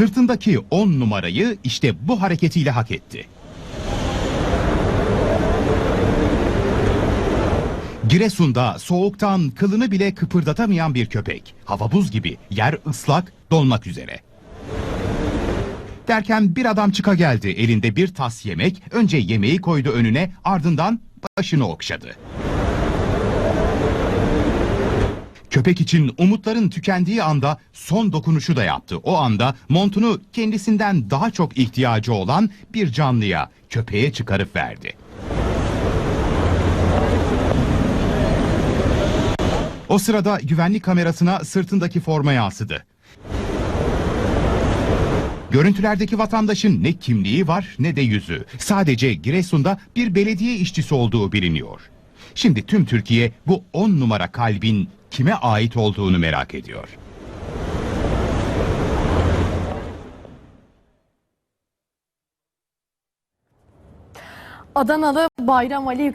Sırtındaki 10 numarayı işte bu hareketiyle hak etti. Giresun'da soğuktan kılını bile kıpırdatamayan bir köpek. Hava buz gibi, yer ıslak, donmak üzere. Derken bir adam çıka geldi. Elinde bir tas yemek. Önce yemeği koydu önüne, ardından başını okşadı. Köpek için umutların tükendiği anda son dokunuşu da yaptı. O anda montunu kendisinden daha çok ihtiyacı olan bir canlıya, köpeğe çıkarıp verdi. O sırada güvenlik kamerasına sırtındaki forma yansıdı. Görüntülerdeki vatandaşın ne kimliği var ne de yüzü. Sadece Giresun'da bir belediye işçisi olduğu biliniyor. Şimdi tüm Türkiye bu 10 numara kalbin kime ait olduğunu merak ediyor. Adanalı Bayram Ali